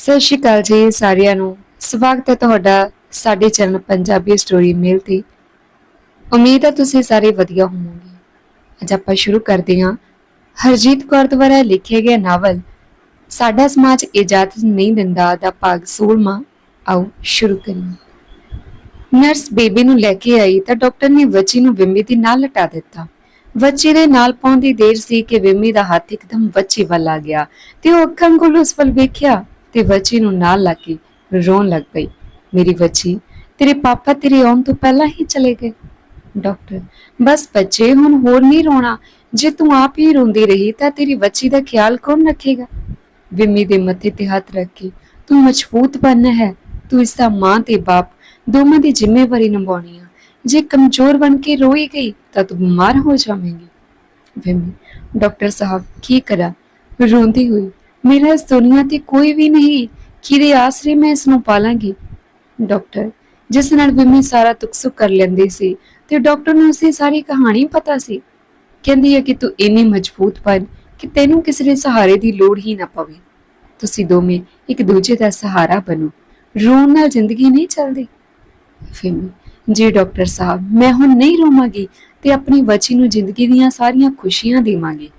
ਸਤਿ ਸ਼੍ਰੀ ਅਕਾਲ ਜੀ ਸਾਰਿਆਂ ਨੂੰ। ਸਵਾਗਤ ਹੈ ਤੁਹਾਡਾ ਸਾਡੇ ਚੈਨਲ ਪੰਜਾਬੀ ਸਟੋਰੀ ਮੇਲ ਤੇ। ਉਮੀਦ ਹੈ ਤੁਸੀਂ ਸਾਰੇ ਵਧੀਆ ਹੋਵੋਗੇ। ਅੱਜ ਆਪਾਂ ਸ਼ੁਰੂ ਕਰਦੇ ਹਾਂ। ਹਰਜੀਤ ਕੌਰ ਦੁਆਰਾ ਲਿਖਿਆ ਗਿਆ ਨਾਵਲ, ਸਾਡਾ ਸਮਾਜ ਇਜਾਜ਼ਤ ਨਹੀਂ ਦਿੰਦਾ ਦਾ ਭਾਗ 16ਵਾਂ ਆਓ ਸ਼ੁਰੂ ਕਰੀਏ। ਨਰਸ ਬੇਬੀ ਨੂੰ ਲੈ ਕੇ ਆਈ ਤਾਂ ਡਾਕਟਰ ਨੇ ਬੱਚੀ ਨੂੰ ਵਿੰਮੀ ਦੇ ਨਾਲ ਲਟਾ ਦਿੱਤਾ। ਬੱਚੀ ਦੇ ਨਾਲ ਪਾਉਣ ਦੀ ਦੇਰ ਸੀ ਕਿ ਵਿੰਮੀ ਦਾ ਹੱਥ ਇੱਕਦਮ ਬੱਚੀ ਵੱਲ ਆ ਗਿਆ ਤੇ ਉਹ ਅੱਖਾਂ ਕੋਲ ਉਸ ਵੱਲ ਵੇਖਿਆ। ਤੇ ਬੱਚੀ ਨੂੰ ਨਾਲ ਲਾ ਕੇ ਰੋਣ ਲੱਗ ਪਈ। ਮੇਰੀ ਬੱਚੀ, ਤੇਰੇ ਪਾਪਾ ਤੇਰੇ ਆਉਣ ਤੋਂ ਪਹਿਲਾਂ ਹੀ ਚਲੇ ਗਏ। ਡਾਕਟਰ, ਬਸ ਬੱਚੇ, ਹੁਣ ਹੋਰ ਨਹੀਂ ਰੋਣਾ। ਜੇ ਤੂੰ ਆਪ ਹੀ ਰੋਂਦੀ ਰਹੀ ਤਾਂ ਤੇਰੀ ਬੱਚੀ ਦਾ ਖਿਆਲ ਕੌਣ ਰੱਖੇਗਾ? ਵਿੰਮੀ ਦੇ ਮੱਥੇ ਤੇ ਹੱਥ ਰੱਖ ਕੇ, ਤੂੰ ਮਜ਼ਬੂਤ ਬਣਨਾ ਹੈ। ਤੂੰ ਇਸ ਦਾ ਮਾਂ ਤੇ ਬਾਪ, ਦੋਵਾਂ ਦੀ ਜ਼ਿੰਮੇਵਾਰੀ ਨਿਭਾਉਣੀ ਆ। ਜੇ ਕਮਜ਼ੋਰ ਬਣ ਕੇ ਰੋਈ ਗਈ ਤਾਂ ਤੂੰ ਬਿਮਾਰ ਹੋ ਜਾਵੇਂਗੀ। ਵਿੰਮੀ, ਡਾਕਟਰ ਸਾਹਿਬ, ਕੀ ਕਰਾਂ? ਰੋਂਦੀ ਹੋਈ ਮੇਰਾ ਇਸ ਦੁਨੀਆ ਤੇ ਕੋਈ ਵੀ ਨਹੀਂ, ਕਿਹਦੇ ਆਸਰੇ ਮੈਂ ਇਸ ਨੂੰ ਪਾਲਾਂਗੀ? ਡਾਕਟਰ, ਜਿਸ ਨਾਲ ਵਿੰਮੀ ਸਾਰਾ ਦੁੱਖ ਸੁੱਖ ਕਰ ਲੈਂਦੀ ਸੀ ਤੇ ਡਾਕਟਰ ਨੂੰ ਉਸੇ ਸਾਰੀ ਕਹਾਣੀ ਪਤਾ ਸੀ। ਕਹਿੰਦੀ ਹੈ ਕਿ ਤੂੰ ਇੰਨੀ ਮਜ਼ਬੂਤ ਬਣ ਕਿ ਤੈਨੂੰ ਕਿਸੇ ਦੇ ਸਹਾਰੇ ਦੀ ਲੋੜ ਹੀ ਨਾ ਪਵੇ। ਤੁਸੀਂ ਦੋਵੇਂ ਇੱਕ ਦੂਜੇ ਦਾ ਸਹਾਰਾ ਬਣੋ। ਰੋਣ ਨਾਲ ਜ਼ਿੰਦਗੀ ਨਹੀਂ ਚੱਲਦੀ। ਫਿਮੀ ਜੀ ਡਾਕਟਰ ਸਾਹਿਬ, ਮੈਂ ਹੁਣ ਨਹੀਂ ਰੋਵਾਂਗੀ ਤੇ ਆਪਣੀ ਬੱਚੀ ਨੂੰ ਜ਼ਿੰਦਗੀ ਦੀਆਂ ਸਾਰੀਆਂ ਖੁਸ਼ੀਆਂ ਦੇਵਾਂਗੀ।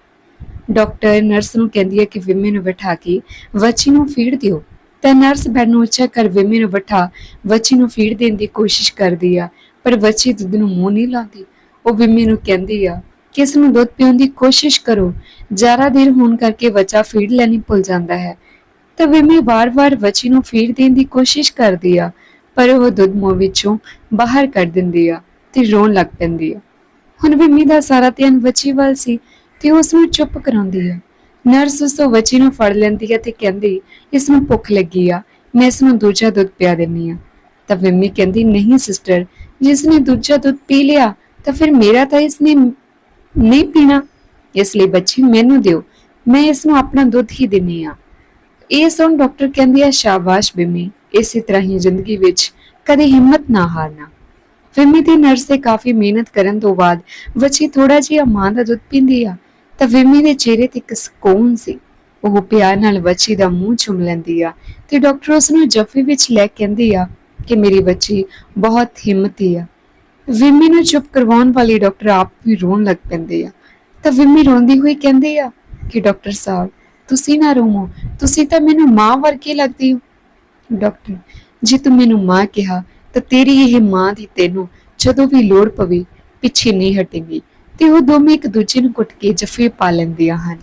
ਡਾਕਟਰ ਨਰਸ ਨੂੰ ਕਹਿੰਦੀ ਹੈ ਕਿ ਵਿਮੇ ਨੂੰ ਬਿਠਾ ਕੇ ਬੱਚੀ ਨੂੰ ਫੀਡ ਦਿਓ। ਤਾਂ ਨਰਸ ਬੈਡ ਨੂੰ ਉੱਚਾ ਕਰ ਵਿਮੇ ਨੂੰ ਬਿਠਾ ਬੱਚੀ ਨੂੰ ਫੀਡ ਦੇਣ ਦੀ ਕੋਸ਼ਿਸ਼ ਕਰਦੀ ਆ, ਪਰ ਬੱਚੀ ਦੁੱਧ ਨੂੰ ਮੂੰਹ ਨਹੀਂ ਲਾਉਂਦੀ। ਉਹ ਵਿਮੇ ਨੂੰ ਕਹਿੰਦੀ ਆ ਕਿ ਇਸ ਨੂੰ ਦੁੱਧ ਪਿਉਣ ਦੀ ਕੋਸ਼ਿਸ਼ ਕਰੋ। ਜ਼ਿਆਦਾ ਦੇਰ ਹੋਣ ਕਰਕੇ ਬੱਚਾ ਫੀਡ ਲੈਣੀ ਭੁੱਲ ਜਾਂਦਾ ਹੈ। ਤਾਂ ਵਿਮੇ ਵਾਰ-ਵਾਰ ਬੱਚੀ ਨੂੰ ਫੀਡ ਦੇਣ ਦੀ ਕੋਸ਼ਿਸ਼ ਕਰਦੀ ਆ, ਪਰ ਉਹ ਦੁੱਧ ਮੂੰਹ ਵਿੱਚੋਂ ਬਾਹਰ ਕੱਢ ਦਿੰਦੀ ਆ ਤੇ ਰੋਣ ਲੱਗ ਪੈਂਦੀ ਆ। ਹੁਣ ਵਿਮੀ ਦਾ ਸਾਰਾ ਧਿਆਨ ਬੱਚੀ ਵੱਲ ਸੀ। ਤੇ ਉਸ ਨੂੰ ਚੁੱਪ ਕਰਾਉਂਦੀ ਆ। ਨਰਸ ਉਸ ਤੋਂ ਬੱਚੀ ਨੂੰ ਫੜ ਲੈਂਦੀ ਹੈ ਤੇ ਕਹਿੰਦੀ, ਇਸ ਨੂੰ ਭੁੱਖ ਲੱਗੀ ਆ, ਮੈਂ ਇਸ ਨੂੰ ਦੂਜਾ ਦੁੱਧ ਪਿਆ ਦਿੰਨੀ ਆ। ਤਾਂ ਵਿਮੀ ਕਹਿੰਦੀ, ਨਹੀਂ, ਸਿਸਟਰ, ਜਿਸ ਨੇ ਦੂਜਾ ਦੁੱਧ ਪੀ ਲਿਆ, ਤਾਂ ਫਿਰ ਮੇਰਾ ਤਾਂ ਇਸ ਨੇ ਨਹੀਂ ਪੀਣਾ। ਇਸ ਲਈ ਬੱਚੀ ਮੈਨੂੰ ਦਿਓ, ਮੈਂ ਇਸ ਨੂੰ ਆਪਣਾ ਦੁੱਧ ਹੀ ਦਿੰਨੀ ਆ। ਇਹ ਸੁਣ ਡਾਕਟਰ ਕਹਿੰਦੀ ਆ, ਸ਼ਾਬਾਸ਼ ਬਿਮੀ ਇਸੇ ਤਰ੍ਹਾਂ ਹੀ ਜ਼ਿੰਦਗੀ ਵਿੱਚ ਕਦੇ ਹਿੰਮਤ ਨਾ ਹਾਰਨਾ। ਵਿਮੀ ਤੇ ਨਰਸ ਤੇ ਕਾਫੀ ਮਿਹਨਤ ਕਰਨ ਤੋਂ ਬਾਅਦ ਬੱਚੀ ਥੋੜਾ ਜਿਹਾ ਮਾਂ ਦਾ ਦੁੱਧ ਪੀਂਦੀ ਆ। ਤਾਂ ਵਿਮੀ ਦੇ ਚਿਹਰੇ ਤੇ ਇੱਕ ਸਕੂਨ ਸੀ। ਉਹ ਪਿਆਰ ਨਾਲ ਬੱਚੀ ਦਾ ਮੂੰਹ ਚੁੰਮ ਲੈਂਦੀ ਆ ਤੇ ਡਾਕਟਰ ਉਸ ਨੂੰ ਜੱਫੀ ਵਿੱਚ ਲੈ ਕੇ ਕਹਿੰਦੀ ਆ ਕਿ ਮੇਰੀ ਬੱਚੀ ਬਹੁਤ ਹਿੰਮਤੀ ਆ। ਵਿਮੀ ਨੂੰ ਚੁੱਪ ਕਰਵਾਉਣ ਵਾਲੀ ਡਾਕਟਰ ਆਪ ਵੀ ਰੋਣ ਲੱਗ ਪੈਂਦੇ ਆ। ਤਾਂ ਵਿਮੀ ਰੋਂਦੀ ਹੋਈ ਕਹਿੰਦੀ ਆ ਕਿ ਡਾਕਟਰ ਸਾਹਿਬ, ਤੁਸੀਂ ਨਾ ਰੋਵੋ, ਤੁਸੀਂ ਤਾਂ ਮੈਨੂੰ ਮਾਂ ਵਰਗੀ ਲੱਗਦੀ ਹੋ। ਡਾਕਟਰ, ਜੇ ਤੂੰ ਮੈਨੂੰ ਮਾਂ ਕਿਹਾ ਤਾਂ ਤੇਰੀ ਇਹ ਮਾਂ ਦੀ ਤੈਨੂੰ ਜਦੋਂ ਵੀ ਲੋੜ ਪਵੇ, ਪਿੱਛੇ ਨਹੀਂ ਹਟੇਗੀ। ਤੇ ਉਹ ਦੋਵੇਂ ਇੱਕ ਦੂਜੇ ਨੂੰ ਕੁੱਟ ਕੇ ਜੱਫੇ ਪਾ ਲੈਂਦੀਆਂ ਹਨ।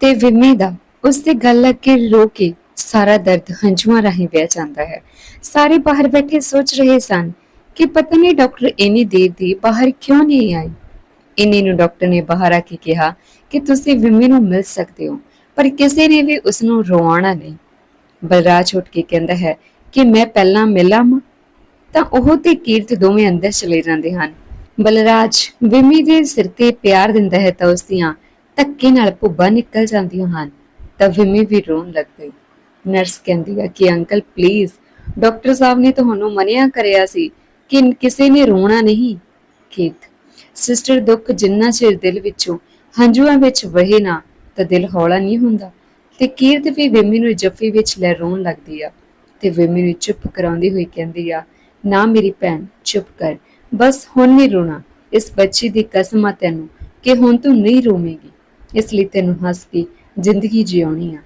ਤੇ ਵਿਮੇ ਦਾ ਉਸ ਦੇ ਗੱਲ ਲੱਗ ਕੇ ਰੋ ਕੇ ਸਾਰਾ ਦਰਦ ਹੰਝੂਆਂ ਰਾਹੀਂ ਵਹਿ ਜਾਂਦਾ ਹੈ। ਸਾਰੇ ਬਾਹਰ ਬੈਠੇ ਸੋਚ ਰਹੇ ਸਨ ਕਿ ਪਤਾ ਨਹੀਂ ਡਾਕਟਰ ਇੰਨੀ ਦੇਰ ਦੀ ਬਾਹਰ ਕਿਉਂ ਨਹੀਂ ਆਈ। ਇੰਨੇ ਨੂੰ ਡਾਕਟਰ ਨੇ ਬਾਹਰ ਆ ਕੇ ਕਿਹਾ ਕਿ ਤੁਸੀਂ ਵਿਮੇ ਨੂੰ ਮਿਲ ਸਕਦੇ ਹੋ, ਪਰ ਕਿਸੇ ਨੇ ਵੀ ਉਸ ਨੂੰ ਰਵਾਉਣਾ ਨਹੀਂ। ਬਲਰਾਜ ਉੱਠ ਕੇ ਕਹਿੰਦਾ ਹੈ ਕਿ ਮੈਂ ਪਹਿਲਾਂ ਮਿਲਾਂ ਤਾਂ ਉਹ ਤੇ ਕੀਰਤ ਦੋਵੇਂ ਅੰਦਰ ਚਲੇ ਜਾਂਦੇ ਹਨ। ਬਲਰਾਜ, ਵਿਮੀ ਦੇ ਸਿਰ ਤੇ ਪਿਆਰ ਦਿੰਦਾ ਹੈ ਤਾਂ ਉਸ ਦੀਆਂ ਧੱਕੇ ਨਾਲ ਭੁੱਬਾਂ ਨਿਕਲ ਜਾਂਦੀਆਂ ਹਨ, ਤਾਂ ਵਿਮੀ ਵੀ ਰੋਣ ਲੱਗ ਗਈ ਨਰਸ ਕਹਿੰਦੀ ਹੈ ਕਿ, ਅੰਕਲ ਪਲੀਜ਼ ਡਾਕਟਰ ਸਾਹਿਬ ਨੇ ਤੁਹਾਨੂੰ ਮਨਿਆ ਕਰਿਆ ਸੀ ਕਿ ਕਿਸੇ ਨੇ ਰੋਣਾ ਨਹੀਂ? ਕੀਰਤ ਸਿਸਟਰ ਦੁੱਖ ਜਿੰਨਾ ਚਿਰ ਦਿਲ ਵਿੱਚੋਂ ਹੰਝੂਆਂ ਵਿੱਚ ਵਹੇ ਨਾ, ਤਾਂ ਦਿਲ ਹੌਲਾ ਨਹੀਂ ਹੁੰਦਾ। ਤੇ ਕੀਰਤ ਵੀ ਵਿਮੀ ਨੂੰ ਜੱਫੀ ਵਿੱਚ ਲੈ ਰੋਣ ਲੱਗਦੀ ਆ। ਤੇ ਵਿਮੀ ਨੂੰ ਚੁੱਪ ਕਰਾਉਂਦੀ ਹੋਈ ਕਹਿੰਦੀ ਆ, ਨਾ ਮੇਰੀ ਭੈਣ, ਚੁੱਪ ਕਰ। ਬਸ ਹੁਣ ਨਹੀਂ ਰੋਣਾ। ਇਸ ਬੱਚੀ ਦੀ ਕਸਮ ਆ ਤੈਨੂੰ ਕਿ ਹੁਣ ਤੂੰ ਨਹੀਂ ਰੋਵੇਂਗੀ। ਇਸ ਲਈ ਤੈਨੂੰ ਹੱਸ ਕੇ ਜ਼ਿੰਦਗੀ ਜਿਉਣੀ ਆ।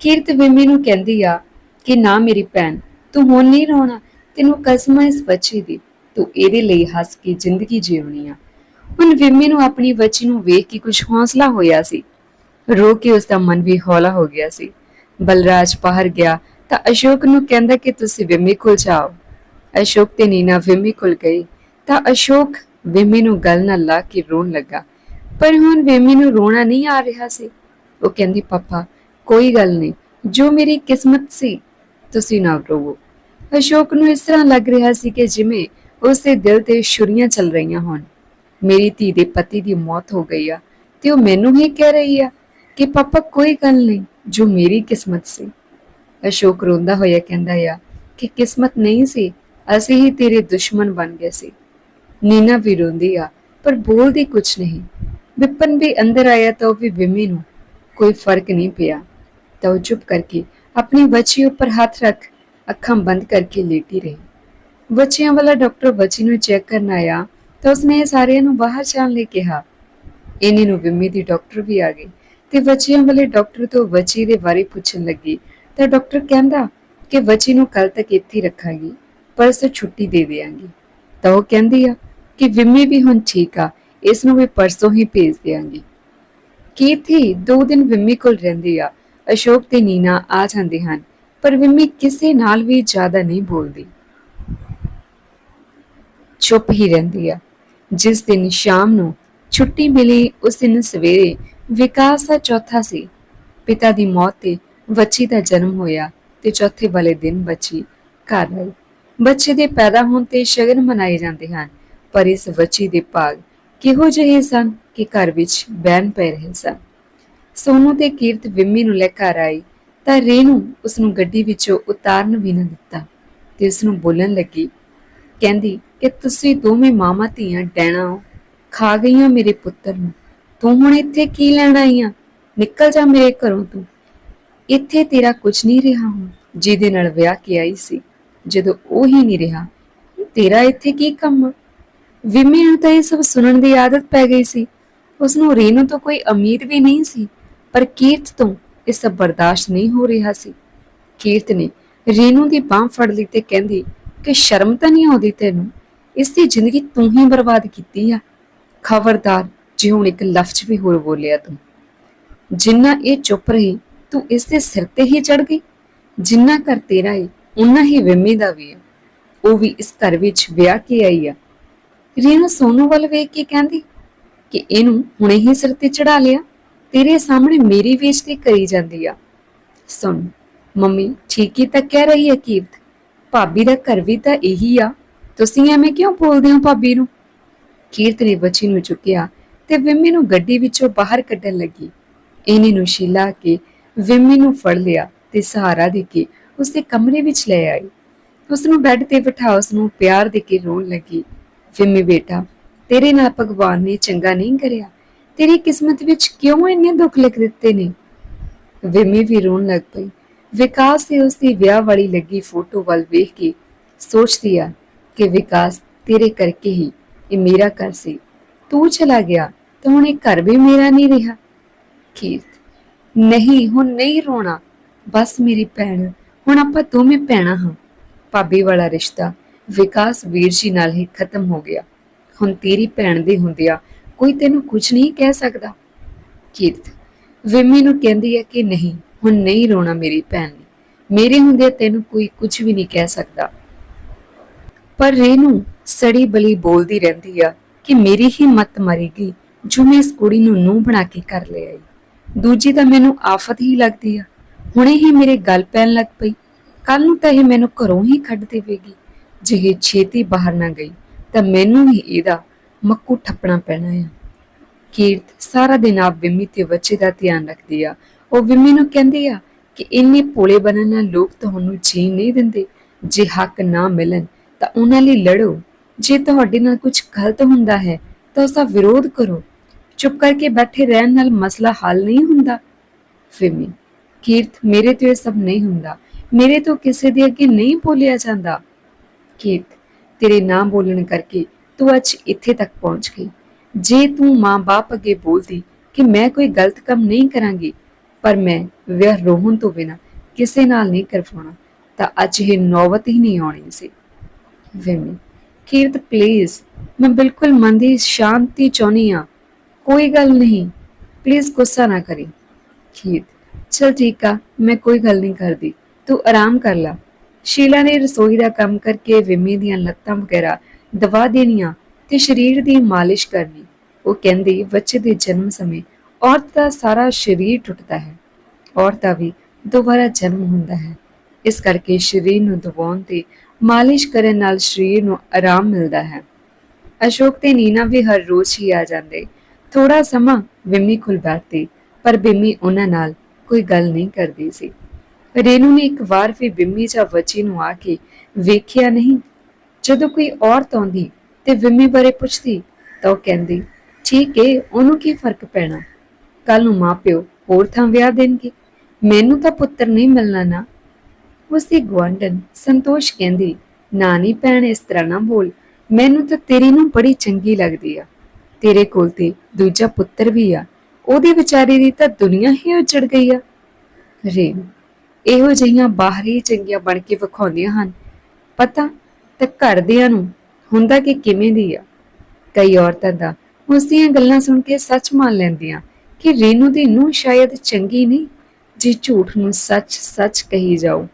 ਕੀਰਤ ਵਿਮੀ ਨੂੰ ਕਹਿੰਦੀ ਆ ਕਿ ਨਾ ਮੇਰੀ ਭੈਣ, ਤੂੰ ਹੁਣ ਨਹੀਂ ਰੋਣਾ। ਤੈਨੂੰ ਕਸਮ ਆ ਇਸ ਬੱਚੀ ਦੀ। ਤੂੰ ਇਹਦੇ ਲਈ ਹੱਸ ਕੇ ਜ਼ਿੰਦਗੀ ਜਿਉਣੀ ਆ। ਹੁਣ ਵਿਮੀ ਨੂੰ ਆਪਣੀ ਬੱਚੀ ਨੂੰ ਵੇਖ ਕੇ ਕੁਝ ਹੌਸਲਾ ਹੋਇਆ ਸੀ। ਰੋ ਕੇ ਉਸ ਦਾ ਮਨ ਵੀ ਹੌਲਾ ਹੋ ਗਿਆ ਸੀ। ਬਲਰਾਜ ਬਾਹਰ ਗਿਆ ਤਾਂ ਅਸ਼ੋਕ ਨੂੰ ਕਹਿੰਦਾ ਕਿ ਤੁਸੀਂ ਵਿਮੀ ਕੋਲ ਜਾਓ। ਅਸ਼ੋਕ ਤੇ ਨੀਨਾ ਵਿਮੀ ਕੋਲ ਗਈ ਤਾਂ ਅਸ਼ੋਕ ਵਿਮੀ ਨੂੰ ਗਲ ਨਾਲ ਲਾ ਕੇ ਰੋਣ ਲੱਗਾ। ਪਰ ਹੁਣ ਵਿਮੀ ਨੂੰ ਰੋਣਾ ਨਹੀਂ ਆ ਰਿਹਾ ਸੀ। ਉਹ ਕਹਿੰਦੀ, ਪਾਪਾ, ਕੋਈ ਗੱਲ ਨਹੀਂ। ਜੋ ਮੇਰੀ ਕਿਸਮਤ ਸੀ, ਤੁਸੀਂ ਨਾ ਰੋਵੋ। ਅਸ਼ੋਕ ਨੂੰ ਇਸ ਤਰ੍ਹਾਂ ਲੱਗ ਰਿਹਾ ਸੀ ਕਿ ਜਿਵੇਂ ਉਸ ਦੇ ਦਿਲ ਤੇ ਛੁਰੀਆਂ ਚੱਲ ਰਹੀਆਂ ਹੋਣ। ਮੇਰੀ ਧੀ ਦੇ ਪਤੀ ਦੀ ਮੌਤ ਹੋ ਗਈ ਆ ਤੇ ਉਹ ਮੈਨੂੰ ਹੀ ਕਹਿ ਰਹੀ ਆ ਕਿ ਪਾਪਾ, ਕੋਈ ਗੱਲ ਨਹੀਂ, ਜੋ ਮੇਰੀ ਕਿਸਮਤ ਸੀ। ਅਸ਼ੋਕ ਰੋਂਦਾ ਹੋਇਆ ਕਹਿੰਦਾ ਆ ਕਿ ਕਿਸਮਤ ਨਹੀਂ ਸੀ, ਅਸੀਂ ਹੀ ਤੇਰੇ ਦੁਸ਼ਮਣ ਬਣ ਗਏ ਸੀ। ਨੀਨਾ ਵੀ ਰੋਂਦੀ ਆ, ਪਰ ਬੋਲਦੀ ਕੁਝ ਨਹੀਂ। ਵਿਪਨ ਵੀ ਅੰਦਰ ਆਇਆ ਤਾਂ ਉਹ ਵੀ ਵਿਮੀ ਨੂੰ ਕੋਈ ਫ਼ਰਕ ਨਹੀਂ ਪਿਆ। ਤਾਂ ਉਹ ਚੁੱਪ ਕਰਕੇ ਆਪਣੀ ਬੱਚੀ ਉੱਪਰ ਹੱਥ ਰੱਖ ਅੱਖਾਂ ਬੰਦ ਕਰਕੇ ਲੇਟੀ ਰਹੀ। ਬੱਚਿਆਂ ਵਾਲਾ ਡਾਕਟਰ ਬੱਚੀ ਨੂੰ ਚੈੱਕ ਕਰਨ ਆਇਆ ਤਾਂ ਉਸਨੇ ਸਾਰਿਆਂ ਨੂੰ ਬਾਹਰ ਜਾਣ ਲਈ ਕਿਹਾ। ਇੰਨੇ ਨੂੰ ਵਿੰਮੀ ਦੀ ਡਾਕਟਰ ਵੀ ਆ ਗਈ ਤੇ ਬੱਚਿਆਂ ਵਾਲੇ ਡਾਕਟਰ ਤੋਂ ਬੱਚੀ ਦੇ ਬਾਰੇ ਪੁੱਛਣ ਲੱਗੀ। ਤਾਂ ਡਾਕਟਰ ਕਹਿੰਦਾ ਕਿ ਬੱਚੀ ਨੂੰ ਕੱਲ ਤੱਕ ਇੱਥੇ ਹੀ ਰੱਖਾਂਗੀ ਪਰਸੋਂ ਛੁੱਟੀ ਦੇ ਦੇਵਾਂਗੀ। ਤਾਂ ਉਹ ਕਹਿੰਦੀ ਆ ਕਿ ਵਿੰਮੀ ਵੀ ਹੁਣ ਠੀਕ ਆ, ਇਸ ਨੂੰ ਵੀ ਪਰਸੋਂ ਹੀ ਭੇਜ ਦੇਵਾਂਗੀ ਕੀਰਤੀ ਦੋ ਦਿਨ ਵਿੰਮੀ ਕੋਲ ਰਹਿੰਦੀ ਆ, ਅਸ਼ੋਕ ਤੇ ਨੀਨਾ ਆ ਜਾਂਦੇ ਹਨ, ਪਰ ਵਿੰਮੀ ਕਿਸੇ ਨਾਲ ਵੀ ਜ਼ਿਆਦਾ ਨਹੀਂ ਬੋਲਦੀ। ਚੁੱਪ ਹੀ ਰਹਿੰਦੀ ਆ, ਜਿਸ ਦਿਨ ਸ਼ਾਮ ਨੂੰ ਛੁੱਟੀ ਮਿਲੀ, ਉਸ ਦਿਨ ਸਵੇਰੇ ਵਿਕਾਸ ਦਾ ਚੌਥਾ ਸੀ। ਪਿਤਾ ਦੀ ਮੌਤ ਤੇ ਬੱਚੀ ਦਾ ਜਨਮ ਹੋਇਆ ਤੇ ਚੌਥੇ ਵਾਲੇ ਦਿਨ ਬੱਚੀ ਘਰ ਆਈ। ਬੱਚੇ ਦੇ ਪੈਦਾ ਹੋਣ ਤੇ ਸ਼ਗਨ ਮਨਾਏ ਜਾਂਦੇ ਹਨ। ਪਰ ਇਸ ਬੱਚੀ ਦੇ ਭਾਗ ਕਿਹੋ ਜਿਹੇ ਸਨ ਕਿ ਘਰ ਵਿੱਚ ਬੈਨ ਪੈ ਰਹੇ ਸਨ। ਸੋਨੂ ਤੇ ਕੀਰਤ ਵਿੰਮੀ ਨੂੰ ਲੈ ਘਰ ਆਈ ਤਾਂ ਰੇਨੂ ਉਸ ਨੂੰ ਗੱਡੀ ਵਿੱਚੋਂ ਉਤਾਰਨ ਵੀ ਨਾ ਦਿੱਤਾ ਤੇ ਉਸ ਨੂੰ ਬੋਲਣ ਲੱਗੀ, ਕਹਿੰਦੀ ਕਿ ਤੁਸੀਂ ਦੋਵੇਂ ਮਾਮਾ ਧੀਆਂ ਡੈਣਾ ਹੋ, ਖਾ ਗਈਆਂ ਮੇਰੇ ਪੁੱਤਰ ਨੂੰ, ਤੂੰ ਹੁਣ ਇੱਥੇ ਕੀ ਲੈਣ ਆਈ ਆ? ਨਿਕਲ ਜਾ ਮੇਰੇ ਘਰੋਂ ਤੂੰ। ਇੱਥੇ ਤੇਰਾ ਕੁਝ ਨਹੀਂ ਰਿਹਾ ਹੁਣ, ਜਿਹਦੇ ਨਾਲ ਵਿਆਹ ਕੇ ਆਈ ਸੀ। ਜਦੋਂ ਉਹ ਹੀ ਨਹੀਂ ਰਿਹਾ, ਤੇਰਾ ਇੱਥੇ ਕੀ ਕੰਮ ਆ? ਵਿਮੀ ਨੂੰ ਤਾਂ ਇਹ ਸਭ ਸੁਣਨ ਦੀ ਆਦਤ ਪੈ ਗਈ ਸੀ। ਉਸ ਨੂੰ ਰੇਨੂ ਤੋਂ ਕੋਈ ਉਮੀਦ ਵੀ ਨਹੀਂ ਸੀ, ਪਰ ਕੀਰਤ ਤੋਂ ਇਹ ਸਭ ਬਰਦਾਸ਼ਤ ਨਹੀਂ ਹੋ ਰਿਹਾ ਸੀ। ਕੀਰਤ ਨੇ ਰੇਨੂ ਦੀ ਬਾਹ ਫੜ ਲਈ ਤੇ ਕਹਿੰਦੀ, ਕਿ ਸ਼ਰਮ ਤਾਂ ਨਹੀਂ ਆਉਂਦੀ ਤੈਨੂੰ? ਇਸ ਦੀ ਜ਼ਿੰਦਗੀ ਤੂੰ ਹੀ ਬਰਬਾਦ ਕੀਤੀ ਆ। ਖਬਰਦਾਰ, ਜੇ ਹੁਣ ਇੱਕ ਲਫ਼ਜ਼ ਵੀ ਹੋਰ ਬੋਲਿਆ ਤੂੰ। ਜਿੰਨਾ ਇਹ ਚੁੱਪ ਰਹੀ, ਤੂੰ ਇਸ ਦੇ ਸਿਰ ਤੇ ਹੀ ਚੜ ਗਈ। ਜਿੰਨਾ ਕਰ ਤੇਰਾ ਹੈ ਉਨਾ ਹੀ ਵਿਮੀ ਦਾ ਵੀ ਹੈ ਉਹ ਵੀ ਇਸ ਘਰ ਵਿੱਚ ਵਿਆਹ ਕੇ ਆਈ ਆ। ਰੀਨਾ ਸੋਨੂ ਵੱਲ ਵੇਖ ਕੇ ਕਹਿੰਦੀ ਕਿ ਇਹਨੂੰ ਹੁਣੇ ਹੀ ਸਿਰ ਤੇ ਚੜਾ ਲਿਆ, ਤੇਰੇ ਸਾਹਮਣੇ ਮੇਰੀ ਬੇਇੱਜ਼ਤੀ ਕਰੀ ਜਾਂਦੀ ਆ। ਸੁਣ, ਮੰਮੀ, ਠੀਕ ਹੀ ਤਾਂ ਕਹਿ ਰਹੀ ਹੈ ਕੀਰਤ। ਭਾਬੀ ਦਾ ਘਰ ਵੀ ਤਾਂ ਇਹੀ ਆ। ਤੁਸੀਂ ਐਵੇਂ ਕਿਉਂ ਬੋਲਦੇ ਹੋ ਭਾਬੀ ਨੂੰ? ਕੀਰਤ ਨੇ ਬੱਚੀ ਨੂੰ ਚੁੱਕਿਆ ਤੇ ਵਿਮੀ ਨੂੰ ਗੱਡੀ ਵਿੱਚੋਂ ਬਾਹਰ ਕੱਢਣ ਲੱਗੀ। ਇਹਨੇ ਨੂੰ ਸ਼ੀਲਾ ਕੇ ਵਿਮੀ ਨੂੰ ਫੜ ਲਿਆ ਤੇ ਸਹਾਰਾ ਦੇ ਕੇ ਉਸਦੇ ਕਮਰੇ ਵਿੱਚ ਲੈ ਆਈ। ਉਸ ਨੂੰ ਬੈੱਡ ਤੇ ਬਿਠਾ ਉਸ ਨੂੰ ਪਿਆਰ ਦੇ ਕੇ ਰੋਣ ਲੱਗੀ। ਵਿੰਮੀ ਬੇਟਾ, ਤੇਰੇ ਨਾਲ ਭਗਵਾਨ ਨੇ ਚੰਗਾ ਨਹੀਂ ਕਰਿਆ, ਤੇਰੀ ਕਿਸਮਤ ਵਿੱਚ ਕਿਉਂ ਇੰਨੇ ਦੁੱਖ ਲਿਖ ਦਿੱਤੇ ਨੇ? ਵਿੰਮੀ ਵੀ ਰੋਣ ਲੱਗ ਪਈ। ਵਿਕਾਸ ਤੇ ਉਸ ਦੀ ਵਿਆਹ ਵਾਲੀ ਲੱਗੀ ਫੋਟੋ ਵੱਲ ਵੇਖ ਕੇ ਸੋਚਦੀ ਆ ਕਿ ਵਿਕਾਸ ਤੇਰੇ ਕਰਕੇ ਹੀ ਇਹ ਮੇਰਾ ਘਰ ਸੀ। ਤੂੰ ਚਲਾ ਗਿਆ, ਤਾਂ ਹੁਣ ਇਹ ਘਰ ਵੀ ਮੇਰਾ ਨਹੀਂ ਰਿਹਾ। ਕੀਰਤ ਨਹੀਂ, ਹੁਣ ਨਹੀਂ ਰੋਣਾ। ਬਸ ਮੇਰੀ ਭੈਣ, ਹੁਣ ਆਪਾਂ ਦੋਵੇਂ ਭੈਣਾਂ ਹਾਂ। ਭਾਬੀ ਵਾਲਾ ਰਿਸ਼ਤਾ ਵਿਕਾਸ ਵੀਰ ਜੀ ਨਾਲ ਹੀ ਖਤਮ ਹੋ ਗਿਆ। ਹੁਣ ਤੇਰੀ ਭੈਣ ਦੇ ਹੁੰਦਿਆਂ ਕੋਈ ਤੈਨੂੰ ਕੁਝ ਨਹੀਂ ਕਹਿ ਸਕਦਾ। ਕੀਰਤ, ਵਿਮੀ ਨੂੰ ਕਹਿੰਦੀ ਹੈ ਕਿ ਨਹੀਂ, ਹੁਣ ਨਹੀਂ ਰੋਣਾ ਮੇਰੀ ਭੈਣ ਨੇ। ਮੇਰੇ ਹੁੰਦਿਆਂ ਤੈਨੂੰ ਕੋਈ ਕੁਝ ਵੀ ਨਹੀਂ ਕਹਿ ਸਕਦਾ। ਪਰ ਰੇਨੂ ਸੜੀ ਬਲੀ ਬੋਲਦੀ ਰਹਿੰਦੀ ਆ ਕਿ ਮੇਰੀ ਹੀ ਮੱਤ ਮਰੀ ਗਈ, ਜੋ ਮੈਂ ਇਸ ਕੁੜੀ ਨੂੰ ਨੂੰਹ ਬਣਾ ਕੇ ਕਰ ਲਿਆਈ ਦੂਜੀ ਤਾਂ ਮੈਨੂੰ ਆਫਤ ਹੀ ਲੱਗਦੀ ਆ। ਹੁਣੇ ਹੀ ਮੇਰੇ ਗੱਲ ਪੈਣ ਲੱਗ ਪਈ। ਕੱਲ ਨੂੰ ਤਾਂ ਇਹ ਮੈਨੂੰ ਘਰੋਂ ਹੀ ਕੱਢ ਦੇਵੇਗੀ। ਜੇ ਛੇਤੀ ਬਾਹਰ ਨਾ ਗਈ, ਤਾਂ ਮੈਨੂੰ ਹੀ ਇਹਦਾ ਮੱਕੂ ਠੱਪਣਾ ਪੈਣਾ ਆ। ਕੀਰਤ ਸਾਰਾ ਦਿਨ ਆਪ ਵਿੰਮੀ ਤੇ ਬੱਚੇ ਦਾ ਧਿਆਨ ਰੱਖਦੀ ਆ। ਉਹ ਵਿੰਮੀ ਨੂੰ ਕਹਿੰਦੀ ਆ ਕਿ ਇੰਨੇ ਭੋਲੇ ਬਣਨ ਨਾਲ ਲੋਕ ਤੁਹਾਨੂੰ ਜੀਣ ਨਹੀਂ ਦਿੰਦੇ। ਜੇ ਹੱਕ ਨਾ ਮਿਲਣ, ਤਾਂ ਉਹਨਾਂ ਲਈ ਲੜੋ। ਜੇ ਤੁਹਾਡੇ ਨਾਲ ਕੁਝ ਗਲਤ ਹੁੰਦਾ ਹੈ, ਤਾਂ ਉਸ ਦਾ ਵਿਰੋਧ ਕਰੋ। ਚੁੱਪ ਕਰਕੇ ਬੈਠੇ ਰਹਿਣ ਨਾਲ ਮਸਲਾ ਹੱਲ ਨਹੀਂ ਹੁੰਦਾ। ਵਿੰਮੀ, ਕੀਰਤ, ਮੇਰੇ ਤੋਂ ਇਹ ਸਭ ਨਹੀਂ ਹੁੰਦਾ। ਮੇਰੇ ਤੋਂ ਕਿਸੇ ਦੇ ਅੱਗੇ ਨਹੀਂ ਬੋਲਿਆ ਜਾਂਦਾ। ਕੀਰਤ ਤੇਰੇ ਨਾਮ ਬੋਲਣ ਕਰਕੇ ਤੂੰ ਅੱਜ ਇੱਥੇ ਤੱਕ ਪਹੁੰਚ ਗਈ ਜੇ ਤੂੰ ਮਾਂ-ਬਾਪ ਅੱਗੇ ਬੋਲਦੀ ਕਿ ਮੈਂ ਕੋਈ ਗਲਤ ਕੰਮ ਨਹੀਂ ਕਰਾਂਗੀ ਪਰ ਮੈਂ ਵਿਆਹ ਰੋਹਨ ਤੋਂ ਬਿਨਾ ਕਿਸੇ ਨਾਲ ਨਹੀਂ ਕਰਵਾਉਣਾ ਤਾਂ ਅੱਜ ਇਹ ਨੌਬਤ ਹੀ ਨਹੀਂ ਆਉਣੀ ਸੀ ਵਿਮੀ ਕੀਰਤ ਪਲੀਜ਼ ਮੈਂ ਬਿਲਕੁਲ ਮਨ ਦੀ ਸ਼ਾਂਤੀ ਚਾਹੁੰਦੀ ਆ ਕੋਈ ਗੱਲ ਨਹੀਂ ਪਲੀਜ਼ ਗੁੱਸਾ ਨਾ ਕਰੀ ਕੀਰਤ ਚਲ ਠੀਕ ਆ ਮੈਂ ਕੋਈ ਗੱਲ ਨਹੀਂ ਕਰਦੀ ਤੂੰ ਆਰਾਮ ਕਰ ਲੈ ਸ਼ੀਲਾ ਨੇ ਰਸੋਈ ਦਾ ਕੰਮ ਕਰਕੇ ਵਿਮੀ ਦੀਆਂ ਲੱਤਾਂ ਵਗੈਰਾ ਦਵਾ ਦੇਣੀਆਂ ਤੇ ਸਰੀਰ ਦੀ ਮਾਲਿਸ਼ ਕਰਨੀ। ਉਹ ਕਹਿੰਦੀ, ਬੱਚੇ ਦੇ ਜਨਮ ਸਮੇਂ ਔਰਤ ਦਾ ਸਾਰਾ ਸਰੀਰ ਟੁੱਟਦਾ ਹੈ। ਔਰਤ ਦਾ ਵੀ ਦੁਬਾਰਾ ਜਨਮ ਹੁੰਦਾ ਹੈ। ਇਸ ਕਰਕੇ ਸਰੀਰ ਨੂੰ ਦਬਾਉਣ ਤੇ ਮਾਲਿਸ਼ ਕਰਨ ਨਾਲ ਸਰੀਰ ਨੂੰ ਆਰਾਮ ਮਿਲਦਾ ਹੈ। ਅਸ਼ੋਕ ਤੇ ਨੀਨਾ ਵੀ ਹਰ ਰੋਜ਼ ਹੀ ਆ ਜਾਂਦੇ। ਥੋੜਾ ਸਮਾਂ ਵਿਮੀ ਕੋਲ ਬੈਠਦੇ, ਪਰ ਬਿੰਮੀ ਉਹਨਾਂ ਨਾਲ ਕੋਈ ਗੱਲ ਨਹੀਂ ਕਰਦੀ ਸੀ। ਰੇਨੂ ਨੇ ਇੱਕ ਵਾਰ ਵੀ ਬਿੰਮੀ ਜਾਂ ਬੱਚੀ ਨੂੰ ਆ ਕੇ ਵੇਖਿਆ ਨਹੀਂ। ਜਦੋਂ ਕੋਈ ਔਰਤ ਆਉਂਦੀ ਤੇ ਬਿੰਮੀ ਬਾਰੇ ਪੁੱਛਦੀ ਤਾਂ ਉਹ ਕਹਿੰਦੀ, ਠੀਕ ਏ, ਉਹਨੂੰ ਕੀ ਫ਼ਰਕ ਪੈਣਾ? ਕੱਲ ਨੂੰ ਮਾਪਿਓ ਹੋਰ ਥਾਂ ਵਿਆਹ ਦੇਣਗੇ। ਮੈਨੂੰ ਤਾਂ ਪੁੱਤਰ ਨਹੀਂ ਮਿਲਣਾ ਨਾ। ਉਸ ਦੀ ਗੁਆਂਢਣ ਸੰਤੋਸ਼ ਕਹਿੰਦੀ, ਨਾਨੀ, ਭੈਣ, ਇਸ ਤਰ੍ਹਾਂ ਨਾ ਬੋਲ। ਮੈਨੂੰ ਤਾਂ ਤੇਰੀ ਨੂੰ ਬੜੀ ਚੰਗੀ ਲੱਗਦੀ ਆ। ਤੇਰੇ ਕੋਲ ਤੇ ਦੂਜਾ ਪੁੱਤਰ ਵੀ ਆ। ਉਹਦੀ ਵਿਚਾਰੀ ਦੀ ਤਾਂ ਦੁਨੀਆ ਹੀ ਉਜੜ ਗਈ ਆ। ਰੇਮ ਇਹੋ ਜਿਹੀਆਂ ਬਾਹਰੀ ਚੰਗੀਆਂ ਬਣ ਕੇ ਵਿਖਾਉਂਦੀਆਂ ਹਨ। ਪਤਾ ਤੇ ਘਰਦਿਆਂ ਨੂੰ ਹੁੰਦਾ ਕਿ ਕਿਵੇਂ ਦੀ ਆ। ਕਈ ਔਰਤਾਂ ਦਾ ਉਸ ਦੀਆਂ ਗੱਲਾਂ ਸੁਣ ਕੇ ਸੱਚ ਮੰਨ ਲੈਂਦੀਆਂ ਕਿ ਰੇਨੂ ਦੀ ਨੂੰ ਸ਼ਾਇਦ ਚੰਗੀ ਨਹੀਂ, ਜੇ ਝੂਠ ਨੂੰ ਸੱਚ ਸੱਚ ਕਹੀ ਜਾਓ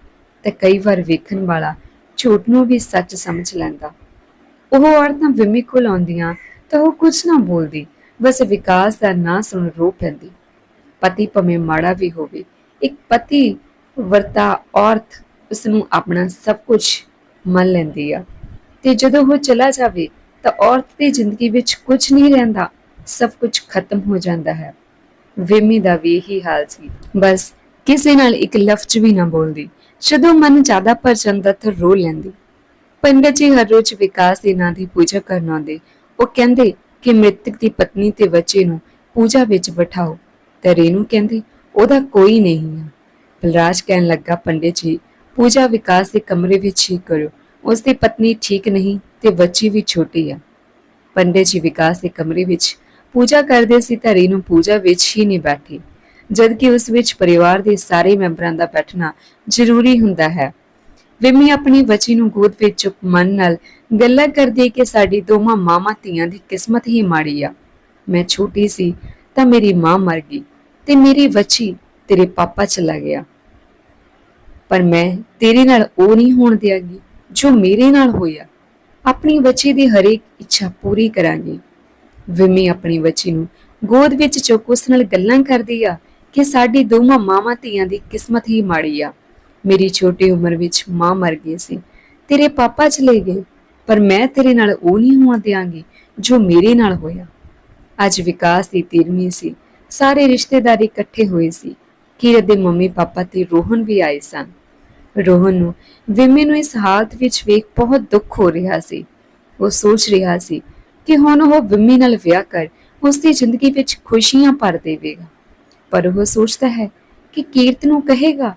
ਤੇ ਕਈ ਵਾਰ ਵੇਖਣ ਵਾਲਾ ਝੂਠ ਨੂੰ ਵੀ ਸੱਚ ਸਮਝ ਲੈਂਦਾ। ਉਹ ਔਰਤਾਂ ਵਿਮੀ ਕੋਲ ਆਉਂਦੀਆਂ ਤਾਂ ਉਹ ਕੁਝ ਨਾ ਬੋਲਦੀ, ਬਸ ਵਿਕਾਸ ਦਾ ਨਾਂ ਸੁਣ ਰੋ ਪੈਂਦੀ। ਪਤੀ ਭਵੇਂ ਮਾੜਾ ਵੀ ਹੋਵੇ, ਇੱਕ ਪਤੀ ਵਰਤਾ ਔਰਤ ਉਸ ਨੂੰ ਆਪਣਾ ਸਭ ਕੁਝ ਮੰਨ ਲੈਂਦੀ ਆ। ਤੇ ਜਦੋਂ ਉਹ ਚਲਾ ਜਾਵੇ, ਤਾਂ ਔਰਤ ਦੀ ਜ਼ਿੰਦਗੀ ਵਿੱਚ ਕੁਝ ਨਹੀਂ ਰਹਿੰਦਾ, ਸਭ ਕੁਝ ਖਤਮ ਹੋ ਜਾਂਦਾ ਹੈ। ਵਿਮੀ ਦਾ ਵੀ ਇਹੀ ਹਾਲ ਸੀ। ਬਸ ਕਿਸੇ ਨਾਲ ਇੱਕ ਲਫ਼ਜ਼ ਵੀ ਨਾ ਬੋਲਦੀ। ਜਦੋਂ ਮਨ ਜ਼ਿਆਦਾ ਭਰ ਜਾਂਦਾ ਤਾਂ ਰੋ ਲੈਂਦੀ। ਪੰਡਤ ਜੀ ਹਰ ਰੋਜ਼ ਵਿਕਾਸ ਦੇ ਨਾਂ ਦੀ ਪੂਜਾ ਕਰਨ ਆਉਂਦੇ। ਉਹ ਕਹਿੰਦੇ ਕਿ ਮ੍ਰਿਤਕ ਦੀ ਪਤਨੀ ਤੇ ਬੱਚੇ ਨੂੰ ਪੂਜਾ ਵਿੱਚ ਬਿਠਾਓ। ਤੇ ਰੇਨੂ ਕਹਿੰਦੀ, ਉਹਦਾ ਕੋਈ ਨਹੀਂ ਆ। ਬਲਰਾਜ ਕਹਿਣ ਲੱਗਾ, ਪੰਡਿਤ ਜੀ, ਪੂਜਾ ਵਿਕਾਸ ਦੇ ਕਮਰੇ ਵਿੱਚ ਹੀ ਕਰੋ। ਉਸ ਦੀ ਪਤਨੀ ਠੀਕ ਨਹੀਂ ਤੇ ਬੱਚੀ ਵੀ ਛੋਟੀ ਆ। ਪੰਡਿਤ ਜੀ ਵਿਕਾਸ ਦੇ ਕਮਰੇ ਵਿੱਚ ਪੂਜਾ ਕਰਦੇ ਸੀ ਤਾਂ ਰੇਨੂ ਪੂਜਾ ਵਿੱਚ ਹੀ ਨਹੀਂ ਬੈਠੀ। ਜਦਕਿ ਉਸ ਵਿੱਚ ਪਰਿਵਾਰ ਦੇ ਸਾਰੇ ਮੈਂਬਰਾਂ ਦਾ ਬੈਠਣਾ ਜ਼ਰੂਰੀ ਹੁੰਦਾ ਹੈ। ਵਿਮੀ ਆਪਣੀ ਬੱਚੀ ਨੂੰ ਗੋਦ ਵਿੱਚ ਚੁੱਪ ਮਨ ਨਾਲ ਗੱਲਾਂ ਕਰਦੀ ਕਿ ਸਾਡੀ ਦੋਵਾਂ ਮਾਵਾਂ ਧੀਆਂ ਦੀ ਕਿਸਮਤ ਹੀ ਮਾੜੀ ਆ। ਮੈਂ ਛੋਟੀ ਸੀ ਤਾਂ ਮੇਰੀ ਮਾਂ ਮਰ ਗਈ ਤੇ ਮੇਰੀ ਬੱਚੀ ਤੇਰੇ ਪਾਪਾ ਚਲਾ ਗਿਆ। ਪਰ ਮੈਂ ਤੇਰੇ ਨਾਲ ਉਹ ਨਹੀਂ ਹੋਣ ਦਿਆਂਗੀ ਜੋ ਮੇਰੇ ਨਾਲ ਹੋਇਆ। ਆਪਣੀ ਬੱਚੀ ਦੀ ਹਰੇਕ ਇੱਛਾ ਪੂਰੀ ਕਰਾਂਗੀ। ਵਿਮੀ ਆਪਣੀ ਬੱਚੀ ਨੂੰ ਗੋਦ ਵਿੱਚ ਚੁੱਕ ਉਸ ਨਾਲ ਗੱਲਾਂ ਕਰਦੀ ਆ ਕਿ ਸਾਡੀ ਦੋਵਾਂ ਮਾਵਾਂ ਧੀਆਂ ਦੀ ਕਿਸਮਤ ਹੀ ਮਾੜੀ ਆ। ਮੇਰੀ ਛੋਟੀ ਉਮਰ ਵਿੱਚ ਮਾਂ ਮਰ ਗਈ ਸੀ। ਤੇਰੇ ਪਾਪਾ ਚਲੇ ਗਏ। ਪਰ ਮੈਂ ਤੇਰੇ ਨਾਲ ਉਹ ਨਹੀਂ ਹੋਣ ਦਿਆਂਗੀ ਜੋ ਮੇਰੇ ਨਾਲ ਹੋਇਆ। ਅੱਜ ਵਿਕਾਸ ਦੀ ਤੀਰਵੀਂ ਸੀ। ਸਾਰੇ ਰਿਸ਼ਤੇਦਾਰ ਇਕੱਠੇ ਹੋਏ ਸੀ। ਕੀਰਤ ਦੇ ਮੰਮੀ ਪਾਪਾ ਤੇ ਰੋਹਨ ਵੀ ਆਏ ਸਨ। ਰੋਹਨ ਨੂੰ ਵਿਮੇ ਨੂੰ ਇਸ ਹਾਲਤ ਵਿੱਚ ਵੇਖ ਬਹੁਤ ਦੁੱਖ ਹੋ ਰਿਹਾ ਸੀ। ਉਹ ਸੋਚ ਰਿਹਾ ਸੀ ਕਿ ਹੁਣ ਉਹ ਵਿਮੇ ਨਾਲ ਵਿਆਹ ਕਰ ਉਸ ਦੀ ਜ਼ਿੰਦਗੀ ਵਿੱਚ ਖੁਸ਼ੀਆਂ ਭਰ ਦੇਵੇਗਾ। ਪਰ ਉਹ ਸੋਚਦਾ ਹੈ ਕਿ ਕੀਰਤ ਨੂੰ ਕਹੇਗਾ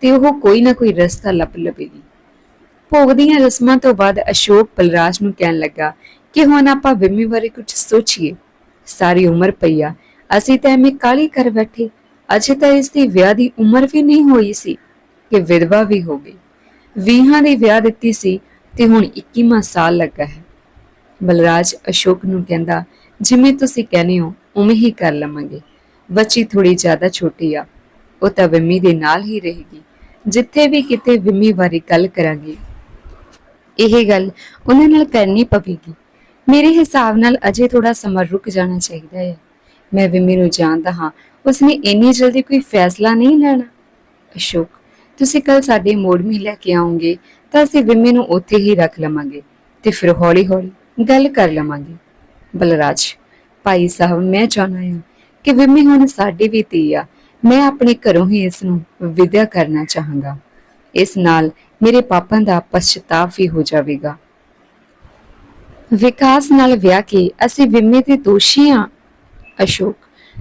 ਤੇ ਉਹ ਕੋਈ ਨਾ ਕੋਈ ਰਸਤਾ ਲੱਭ ਲਵੇਗੀ। ਭੋਗ ਦੀਆਂ ਰਸਮਾਂ ਤੋਂ ਬਾਅਦ ਅਸ਼ੋਕ ਬਲਰਾਜ ਨੂੰ ਕਹਿਣ ਲੱਗਾ ਕਿ ਹੁਣ ਆਪਾਂ ਵਿਮੀ ਬਾਰੇ ਕੁਝ ਸੋਚੀਏ। ਸਾਰੀ ਉਮਰ ਪਈਆ, ਅਸੀਂ ਤਾਂ ਐਵੇਂ ਕਾਲੀ ਕਰ ਬੈਠੇ। ਅਜੇ ਤਾਂ ਇਸ ਦੀ ਵਿਆਹ ਦੀ ਉਮਰ ਵੀ ਨਹੀਂ ਹੋਈ ਸੀ ਕਿ ਵਿਧਵਾ ਵੀ ਹੋ ਗਈ। ਵੀਹਾਂ ਦੀ ਵਿਆਹ ਦਿੱਤੀ ਸੀ ਤੇ ਹੁਣ 21ਵਾਂ ਸਾਲ ਲੱਗਾ ਹੈ। ਬਲਰਾਜ ਅਸ਼ੋਕ ਨੂੰ ਕਹਿੰਦਾ, ਜਿਵੇਂ ਤੁਸੀਂ ਕਹਿੰਦੇ ਹੋ, ਉਵੇਂ ਹੀ ਕਰ ਲਵਾਂਗੇ। ਬੱਚੀ ਥੋੜੀ ਜ਼ਿਆਦਾ ਛੋਟੀ ਆ, ਉਹ ਤਾਂ ਵਿਮੀ ਦੇ ਨਾਲ ਹੀ ਰਹੇਗੀ। ਜਿੱਥੇ ਵੀ ਕਿਤੇ ਵਿਮੀ ਬਾਰੇ ਗੱਲ ਕਰਾਂਗੇ। ਇਹ ਗੱਲ ਉਹਨਾਂ ਨਾਲ ਕਰਨੀ ਪਵੇਗੀ। ਮੇਰੇ ਹਿਸਾਬ ਨਾਲ ਅਜੇ ਥੋੜਾ ਸਮਾਂ ਰੁਕ ਜਾਣਾ ਚਾਹੀਦਾ ਹੈ। ਮੈਂ ਵਿਮੀ ਨੂੰ ਜਾਣਦਾ ਹਾਂ। ਉਸਨੇ ਇੰਨੀ ਜਲਦੀ ਕੋਈ ਫੈਸਲਾ ਨਹੀਂ ਲੈਣਾ? ਅਸ਼ੋਕ, ਤੁਸੀਂ ਕੱਲ ਸਾਡੇ ਮੋੜ ਮੇ ਲੈ ਕੇ ਆਉਂਗੇ ਤਾਂ ਅਸੀਂ ਵਿਮੀ ਨੂੰ ਉੱਥੇ ਹੀ ਰੱਖ ਲਵਾਂਗੇ ਤੇ ਫਿਰ ਹੌਲੀ-ਹੌਲੀ ਗੱਲ ਕਰ ਲਵਾਂਗੇ। ਬਲਰਾਜ, ਭਾਈ ਸਾਹਿਬ, ਮੈਂ ਚਾਹੁੰਦਾ ਹਾਂ ਕਿ ਵਿਮੀ ਹੁਣ ਸਾਡੀ ਵੀ ਧੀ ਆ। ਮੈਂ ਆਪਣੇ ਘਰੋਂ ਹੀ ਇਸ ਨੂੰ ਵਿਦਿਆ ਕਰਨਾ ਚਾਹਾਂਗਾ। ਇਸ ਨਾਲ ਮੇਰੇ ਪਾਪਾਂ ਦਾ ਪਛਤਾਵਾ ਵੀ ਹੋ ਜਾਵੇਗਾ। ਵਿਕਾਸ ਨਾਲ ਵਿਆਹ ਕੇ ਅਸੀਂ ਵਿਮੇ ਦੇ ਦੋਸ਼ੀ ਹਾਂ। ਅਸ਼ੋਕ,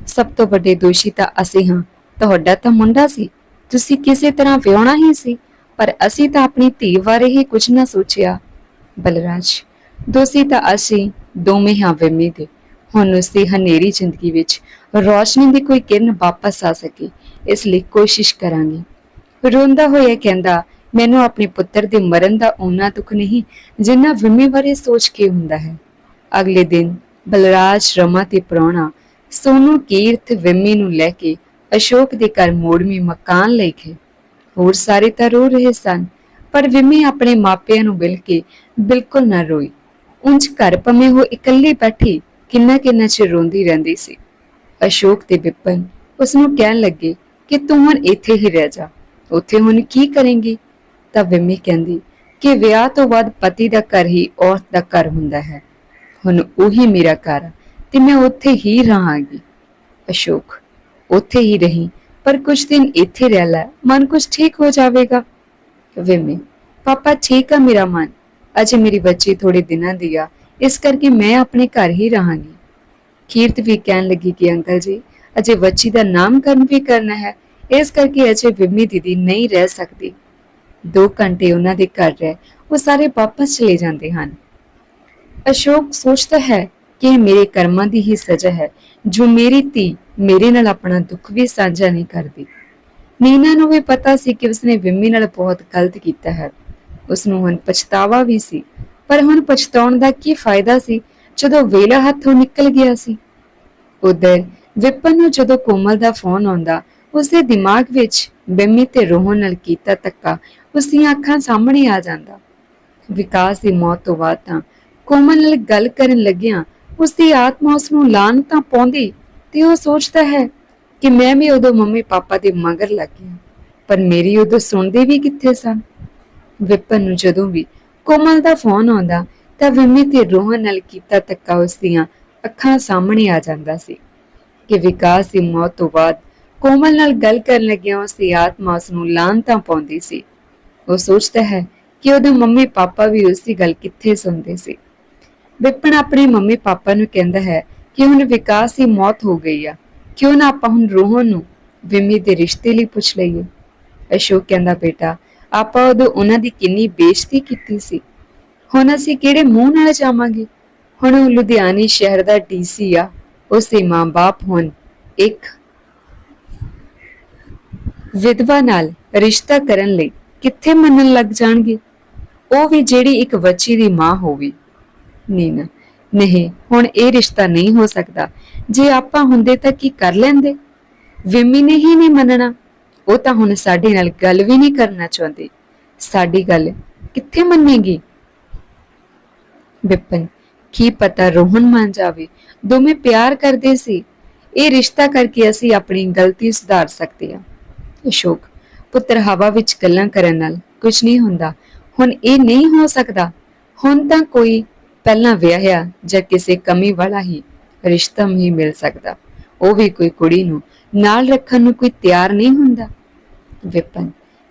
ਸਭ ਤੋਂ ਵੱਡੇ ਦੋਸ਼ੀ ਤਾਂ ਅਸੀਂ ਹਾਂ। ਤੁਹਾਡਾ ਤਾਂ ਮੁੰਡਾ ਸੀ। ਤੁਸੀਂ ਕਿਸੇ ਤਰ੍ਹਾਂ ਵਿਆਹਣਾ ਹੀ ਸੀ, ਪਰ ਅਸੀਂ ਤਾਂ ਆਪਣੀ ਧੀ ਬਾਰੇ ਹੀ ਕੁਝ ਨਾ ਸੋਚਿਆ। ਬਲਰਾਜ, ਦੋਸ਼ੀ ਤਾਂ ਅਸੀਂ ਦੋਵੇਂ ਹਾਂ ਵਿਮੇ ਦੇ। ਹੁਣ ਉਸ ਦੀ ਹਨੇਰੀ ਜ਼ਿੰਦਗੀ ਵਿੱਚ ਰੋਸ਼ਨੀ ਦੀ ਕੋਈ ਕਿਰਨ ਵਾਪਸ ਆ ਸਕੇ, ਇਸ ਲਈ ਕੋਸ਼ਿਸ਼ ਕਰਾਂਗੇ। ਰੋਂਦਾ ਹੋਇਆ ਕਹਿੰਦਾ, ਮੈਨੂੰ ਆਪਣੇ ਪੁੱਤਰ ਦੇ ਮਰਨ ਦਾ ਉਹਨਾਂ ਦੁੱਖ ਨਹੀਂ, ਜਿੰਨਾ ਵਿਮੇ ਬਾਰੇ ਸੋਚ ਕੇ ਹੁੰਦਾ ਹੈ। ਅਗਲੇ ਦਿਨ ਬਲਰਾਜ ਰਮਾ ਤੇ ਪ੍ਰਾਹੁਣਾ ਸੋਨੂ ਕੀਰਤ ਵਿਮੀ ਨੂੰ ਲੈ ਕੇ ਅਸ਼ੋਕ ਦੇ ਘਰ ਮੋੜਵੀਂ ਮਕਾਨ ਲੈ ਗਏ। ਹੋਰ ਸਾਰੇ ਤਾਂ ਰੋ ਰਹੇ ਸਨ, ਪਰ ਵਿਮੀ ਆਪਣੇ ਮਾਪਿਆਂ ਨੂੰ ਮਿਲ ਕੇ ਬਿਲਕੁਲ ਨਾ ਰੋਈ। ਉਂਝ ਘਰ ਭਵੇਂ ਉਹ ਇਕੱਲੀ ਬੈਠੀ ਕਿੰਨਾ ਕਿੰਨਾ ਚਿਰ ਰੋਂਦੀ ਰਹਿੰਦੀ ਸੀ। ਅਸ਼ੋਕ ਤੇ ਵਿਪਨ ਉਸ ਨੂੰ ਕਹਿਣ ਲੱਗੇ ਕਿ ਤੂੰ ਹੁਣ ਇੱਥੇ ਹੀ ਰਹਿ ਜਾ, ਉੱਥੇ ਹੁਣ ਕੀ ਕਰੇਂਗੀ? ਤਾਂ ਵਿਮੀ ਕਹਿੰਦੀ ਕਿ ਵਿਆਹ ਤੋਂ ਬਾਅਦ ਪਤੀ ਦਾ ਘਰ ਹੀ ਔਰਤ ਦਾ ਘਰ ਹੁੰਦਾ ਹੈ। ਹੁਣ ਉਹੀ ਮੇਰਾ ਘਰ ਤੇ ਮੈਂ ਉੱਥੇ ਹੀ ਰਹਾਂਗੀ। ਅਸ਼ੋਕ, ਉੱਥੇ ਹੀ ਰਹੀ, ਪਰ ਕੁਝ ਦਿਨ ਇੱਥੇ ਰਹਿ ਲੈ, ਮਨ ਕੁਝ ਠੀਕ ਹੋ ਜਾਵੇਗਾ। ਵਿਮੀ ਪਾਪਾ ਠੀਕ ਆ ਮੇਰਾ ਮਨ, ਅਜੇ ਮੇਰੀ ਬੱਚੀ ਥੋੜੇ ਦਿਨਾਂ ਦੀ ਆ, ਇਸ ਕਰਕੇ ਮੈਂ ਆਪਣੇ ਘਰ ਹੀ ਰਹਾਂਗੀ। ਕੀਰਤ ਵੀ ਕਹਿਣ ਲੱਗੀ ਕਿ ਅੰਕਲ ਜੀ, ਅਜੇ ਬੱਚੀ ਦਾ ਨਾਮਕਰਨ ਵੀ ਕਰਨਾ ਹੈ, ਇਸ ਕਰਕੇ ਅਜੇ ਵਿਮੀ ਦੀਦੀ ਨਹੀਂ ਰਹਿ ਸਕਦੀ। 2 ਘੰਟੇ ਉਹਨਾਂ ਦੇ ਘਰ ਰਹਿ, ਉਹ ਸਾਰੇ ਵਾਪਸ ਚਲੇ ਜਾਂਦੇ ਹਨ। ਅਸ਼ੋਕ ਸੋਚਦਾ ਹੈ ਕਿ ਇਹ ਮੇਰੇ ਕਰਮਾਂ ਦੀ ਹੀ ਸਜ਼ਾ ਹੈ। ਜੋ ਮੇਰੀ ਧੀ ਮੇਰੇ ਨਾਲ ਆਪਣਾ ਦੁੱਖ ਵੀ ਸਾਂਝਾ ਨਹੀਂ ਕਰਦੀ। ਨੀਨਾ ਨੂੰ ਵੀ ਪਤਾ ਸੀ ਕਿ ਉਸਨੇ ਵਿੰਮੀ ਨਾਲ ਬਹੁਤ ਗਲਤ ਕੀਤਾ ਹੈ। ਉਸ ਨੂੰ ਹੁਣ ਪਛਤਾਵਾ ਵੀ ਸੀ। ਪਰ ਹੁਣ ਪਛਤਾਉਣ ਦਾ ਕੀ ਫਾਇਦਾ ਸੀ? ਜਦੋਂ ਵੇਲਾ ਹੱਥੋਂ ਨਿਕਲ ਗਿਆ ਸੀ। ਉਧਰ ਵਿਪਨ ਨੂੰ ਜਦੋਂ ਕੋਮਲ ਦਾ ਫੋਨ ਆਉਂਦਾ, ਉਸਦੇ ਦਿਮਾਗ ਵਿੱਚ ਬਿੰਮੀ ਤੇ ਰੋਹਨ ਨਾਲ ਕੀਤਾ ਧੱਕਾ, ਉਸਦੀਆਂ ਅੱਖਾਂ ਸਾਹਮਣੇ ਆ ਜਾਂਦਾ। ਵਿਕਾਸ ਦੀ ਮੌਤ ਤੋਂ ਬਾਅਦ ਤਾਂ ਕੋਮਲ ਨਾਲ ਗੱਲ ਕਰਨ ਲੱਗਿਆ ਉਸਦੀ ਆਤਮਾ ਉਸ ਨੂੰ ਲਾਨ ਤਾਂ ਪਾਉਂਦੀ ਤੇ ਉਹ ਸੋਚਦਾ ਹੈ ਕਿ ਮੈਂ ਵੀ ਉਦੋਂ ਮੰਮੀ ਪਾਪਾ ਦੇ ਮਗਰ ਲੱਗ ਗਿਆ। ਪਰ ਮੇਰੀ ਉਦੋਂ ਸੁਣਦੇ ਵੀ ਕਿੱਥੇ ਸਨ? ਵਿਪਨ ਨੂੰ ਜਦੋਂ ਵੀ ਕੋਮਲ ਦਾ ਫੋਨ ਆਉਂਦਾ, ਤਾਂ ਵਿੰਮੀ ਤੇ ਰੋਹਨ ਨਾਲ ਕੀਤਾ ਧੱਕਾ ਉਸ ਦੀਆਂ ਅੱਖਾਂ ਸਾਹਮਣੇ ਆ ਜਾਂਦਾ ਸੀ ਕਿ ਵਿਕਾਸ ਦੀ ਮੌਤ ਤੋਂ ਬਾਅਦ ਕੋਮਲ ਨਾਲ ਗੱਲ ਕਰਨ ਲੱਗਿਆ ਉਸ ਦੀ ਆਤਮਾ ਉਸ ਨੂੰ ਲਾਂਤਾਂ ਪਾਉਂਦੀ ਸੀ। ਉਹ ਸੋਚਦਾ ਹੈ ਕਿ ਉਹਦੇ ਮੰਮੀ ਪਾਪਾ ਵੀ ਉਸ ਦੀ ਗੱਲ ਕਿੱਥੇ ਸੁਣਦੇ ਸੀ। ਵਿਪਨ ਆਪਣੇ ਮੰਮੀ ਪਾਪਾ ਨੂੰ ਕਹਿੰਦਾ ਹੈ ਕਿ ਹੁਣ ਵਿਕਾਸ ਦੀ ਮੌਤ ਹੋ ਗਈ ਆ। ਕਿਉਂ ਨਾ ਆਪਾਂ ਹੁਣ ਰੋਹਨ ਨੂੰ ਵਿਮੀ ਦੇ ਰਿਸ਼ਤੇ ਲਈ ਪੁੱਛ ਲਈਏ? ਅਸ਼ੋਕ ਕਹਿੰਦਾ, ਬੇਟਾ, ਆਪਾਂ ਉਦੋਂ ਉਹਨਾਂ ਦੀ ਕਿੰਨੀ ਬੇਇੱਜ਼ਤੀ ਕੀਤੀ ਸੀ। ਹੁਣ ਅਸੀਂ ਕਿਹੜੇ ਮੂੰਹ ਨਾਲ ਜਾਵਾਂਗੇ? ਹੁਣ ਉਹ ਲੁਧਿਆਣੇ ਸ਼ਹਿਰ ਦਾ ਡੀਸੀ ਆ। ਉਸ ਦੇ ਮਾਂ-ਬਾਪ ਹੁਣ ਇੱਕ ਵਿਧਵਾ ਨਾਲ ਰਿਸ਼ਤਾ ਕਰਨ ਲਈ ਕਿੱਥੇ ਮੰਨਣ ਲੱਗ ਜਾਣਗੇ? ਉਹ ਵੀ ਜਿਹੜੀ ਇੱਕ ਬੱਚੀ ਦੀ ਮਾਂ ਹੋਵੇ। ਨੀਨਾ। ਨਹੀਂ, ਹੁਣ ਇਹ ਰਿਸ਼ਤਾ ਨਹੀਂ ਹੋ ਸਕਦਾ। ਜੇ ਆਪਾਂ ਹੁੰਦੇ ਤਾਂ ਕੀ ਕਰ ਲੈਂਦੇ? ਵਿਮੀ ਨੇ ਹੀ ਨਹੀਂ ਮੰਨਣਾ। ਉਹ ਤਾਂ ਹੁਣ ਸਾਡੇ ਨਾਲ ਗੱਲ ਵੀ ਨਹੀਂ ਕਰਨਾ ਚਾਹੁੰਦੀ। ਸਾਡੀ ਗੱਲ ਕਿੱਥੇ ਮੰਨੇਗੀ? ਵਿਪਨ, ਕੀ ਪਤਾ ਰੋਹਨ ਮੰਨ ਜਾਵੇ। ਦੋਵੇਂ ਪਿਆਰ ਕਰਦੇ ਸੀ। ਇਹ ਰਿਸ਼ਤਾ ਕਰਕੇ ਅਸੀਂ ਆਪਣੀ ਗਲਤੀ ਸੁਧਾਰ ਸਕਦੇ ਹਾਂ। ਅਸ਼ੋਕ, ਪੁੱਤਰ ਹਵਾ ਵਿੱਚ ਗੱਲਾਂ ਕਰਨ ਨਾਲ ਕੁਝ ਨਹੀਂ ਹੁੰਦਾ। ਹੁਣ ਇਹ ਨਹੀਂ ਹੋ ਸਕਦਾ। ਹੁਣ ਤਾਂ ਕੋਈ ਪਹਿਲਾਂ ਵਿਆਹਿਆ ਜਾਂ ਕਿਸੇ ਕਮੀ ਵਾਲਾ ਹੀ ਰਿਸ਼ਤਾ ਹੀ ਮਿਲ ਸਕਦਾ। ਉਹ ਵੀ ਕੋਈ ਕੁੜੀ ਨੂੰ ਨਾਲ ਰੱਖਣ ਨੂੰ ਕੋਈ ਤਿਆਰ ਨਹੀਂ ਹੁੰਦਾ। ਵਿਪਨ,